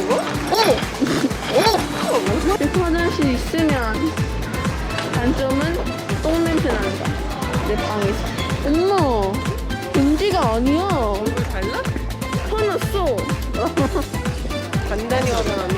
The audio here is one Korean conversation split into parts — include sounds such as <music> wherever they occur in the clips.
저거? 어! 이렇게 화장실 있으면 단점은 똥 냄새 난다. 내 방에서. 엄마, 은지가 아니야. 얼굴 달라? 화났어. <laughs> 간단히 화가 났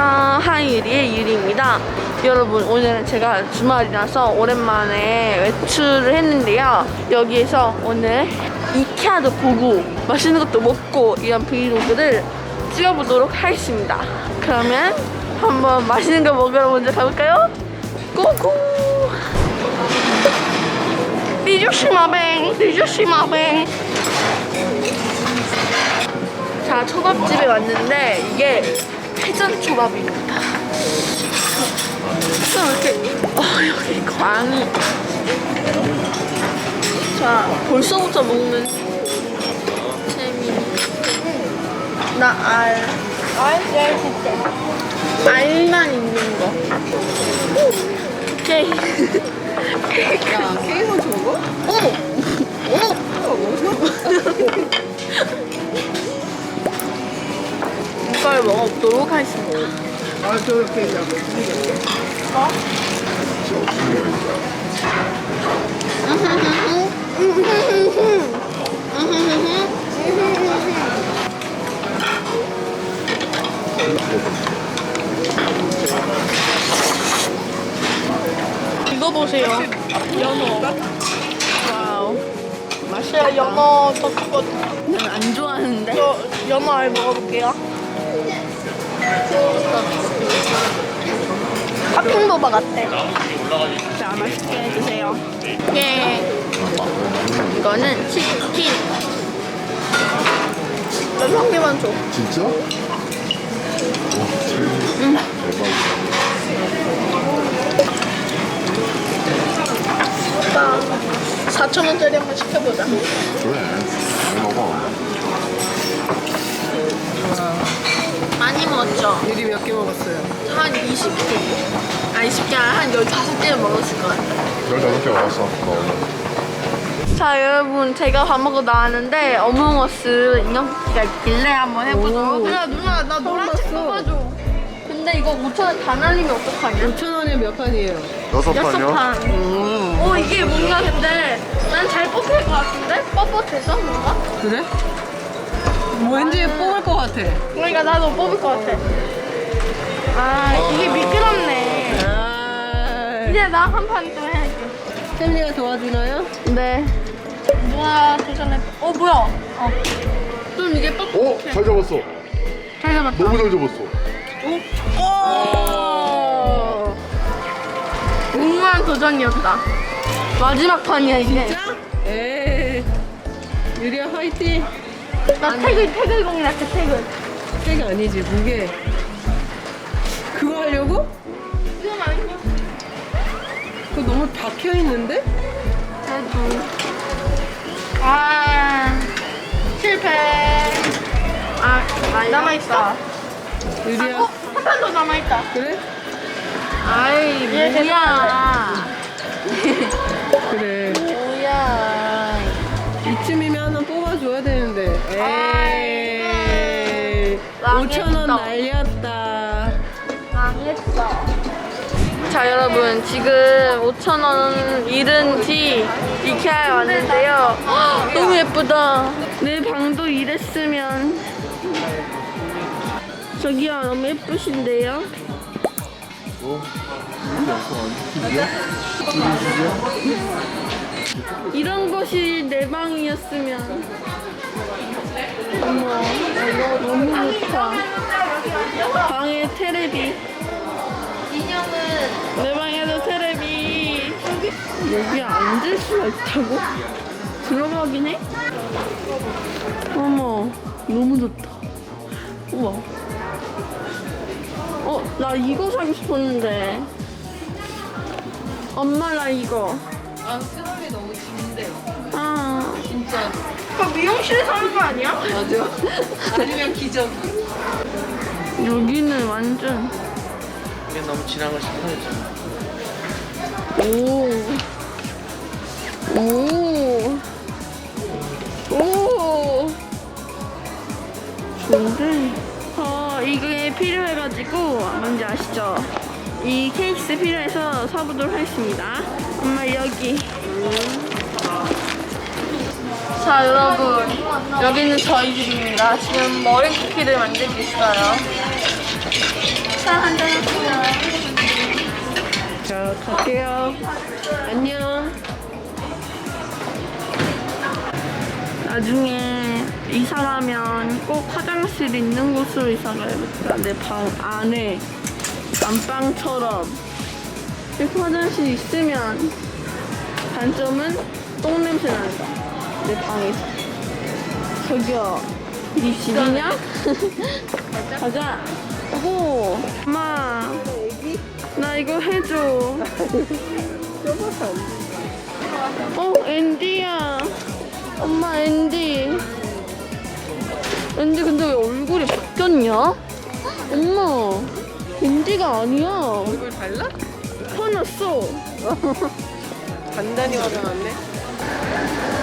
안녕하세요. 하이유리의 유리입니다. 여러분, 오늘은 제가 주말이라서 오랜만에 외출을 했는데요. 여기에서 오늘 이케아도 보고 맛있는 것도 먹고 이런 브이로그를 찍어보도록 하겠습니다. 그러면 한번 맛있는 거 먹으러 먼저 가볼까요? 고고! 리조시마뱅! 리조시마뱅! 자, 초밥집에 왔는데 이게 회전 초밥입니다. 자, 이렇게 어, 여기 광이. 자, 벌써부터 먹는 재미. 나 알. 알 제일 진짜. 알만 있는 거. 오케이. 야, 케이크 저거? 오! 오! 어, 뭐죠? 이 <laughs> 걸 먹어보도록 하겠습니다. 아, 저렇게. 이거 보세요. 연어. 와우. 맛이야 연어 덮고. 난안 좋아하는데. 저 연어 알 먹어볼게요. 팥빙도바 같아. 자 맛있게 해주세요. 예. 이거는 치킨. 한 개만 줘. 진짜? 와, 오빠 4천 원짜리 한번 시켜보자. 그래. 개 먹었어요? 한 20개. 아 20개 한 15개는 먹었을 것 같아요. 15개 먹었어. 너. 자 여러분 제가 밥 먹고 나왔는데 어몽어스 인형기가 있길래 한번 해보도록 오. 그래 누나 나 노란색 봤어. 뽑아줘 근데 이거 5천원 다 날리면 어떡하냐 5천 원에 몇 판이에요? 여섯 판이요? 판 음. 오 이게 뭔가 근데 난 잘 뽑힐 것 같은데? 뻣뻣해서 뭔가? 그래? 왠지 뽑을 것 같아. 그러니까 나도 뽑을 것 같아 아 이게 미끄럽네 아. 이제 나 한 판 또 해야지 쌤이가 도와주나요? 네 누가 도전해 어 뭐야 어. 좀 이게 뻑뻑해 오! 잘 잡았어. 잘 잡았다 너무 잘 잡았어. 오! 무모한 도전이었다. 마지막 판이야 이게. 진짜? 에이. 유리야 화이팅. 나 태글 태글공이나 그 태글. 책이 아니지 무게. 하려고? 이거 아니야? 그거 너무 박혀 있는데? 그래도. 아 실패. 아 남아 있어. 유리야. 어, 한 판 더 남아 있다. 그래? 아이 뭐야? <laughs> 그래. 뭐야? 이쯤이면 하나 뽑아줘야 되는데. 에이. 망했다. 5천 원 날렸다. 자 여러분 지금 5천원 잃은 뒤 이케아에 왔는데요. 헉, <gasps> 너무 예쁘다. 내 방도 이랬으면. 저기요 너무 예쁘신데요? 이런 곳이 내 방이었으면. 어머 너무 좋다. 방에 테레비 인형은 내 방에도 테레비 여기 앉을 수가 있다고? 들어가긴 해? 어머 너무 좋다 우와 어 나 이거 사고 싶었는데 엄마 나 이거 아, 쓰담이 너무 긴데. 아 진짜. 오빠 미용실에 사는 거 아니야? 맞아. 아니면 기저귀. 여기는 완전 너무 진한 걸 싫어하잖아. 오. 오. 오. 좋은데? 어, 이게 필요해가지고, 뭔지 아시죠? 이 케이스 필요해서 사보도록 하겠습니다. 엄마, 여기. 자, 여러분. 여기는 저희 집입니다. 지금 머랭 쿠키를 만들고 있어요. 차 한잔 하세요. 나중에 이사 가면 꼭 화장실 있는 곳으로 이사 가야겠다. 내 방 안에 안방처럼 이렇게 화장실 있으면 단점은 똥 냄새 난다. 내 방에서. 저기요, 네 집이냐? <laughs> 가자. 오, 엄마. 나 이거 해줘. <laughs> 어, 앤디야. 엄마, 앤디. 앤디, 근데 왜 얼굴이 바뀌었냐? 엄마, 앤디가 아니야. 얼굴 달라? 화났어. 단단히 화장했네.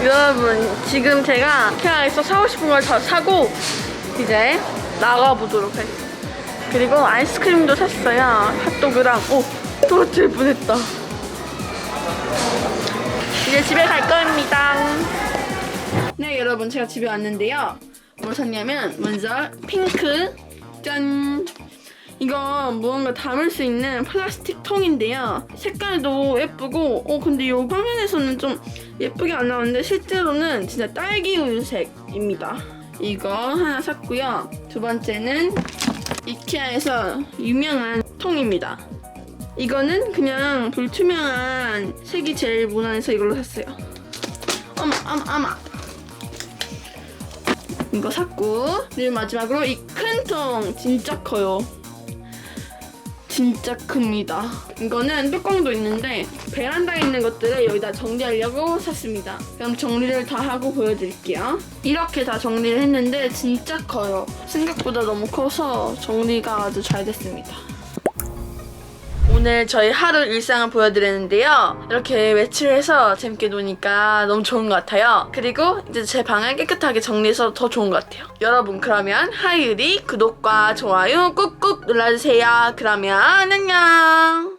여러분, 지금 제가 이케아에서 사고 싶은 걸 다 사고, 이제 나가보도록 할게요. 그리고 아이스크림도 샀어요. 핫도그랑, 오, 떨어질 뻔했다. 이제 집에 갈 겁니다. 네, 여러분, 제가 집에 왔는데요. 뭘 샀냐면, 먼저 핑크, 짠! 이거 무언가 담을 수 있는 플라스틱 통인데요. 색깔도 예쁘고, 어, 근데 이 화면에서는 좀 예쁘게 안 나오는데, 실제로는 진짜 딸기 우유색입니다. 이거 하나 샀고요. 두 번째는 이케아에서 유명한 통입니다. 이거는 그냥 불투명한 색이 제일 무난해서 이걸로 샀어요. 어머, 어머, 어머. 이거 샀고, 그리고 마지막으로 이 큰 통 진짜 커요. 진짜 큽니다. 이거는 뚜껑도 있는데 베란다에 있는 것들을 여기다 정리하려고 샀습니다. 그럼 정리를 다 하고 보여드릴게요. 이렇게 다 정리를 했는데 진짜 커요. 생각보다 너무 커서 정리가 아주 잘 됐습니다. 오늘 저희 하루 일상을 보여드렸는데요. 이렇게 외출해서 재밌게 노니까 너무 좋은 것 같아요. 그리고 이제 제 방을 깨끗하게 정리해서 더 좋은 것 같아요. 여러분 그러면 하이유리 구독과 좋아요 꾹꾹 눌러주세요. 그러면 안녕.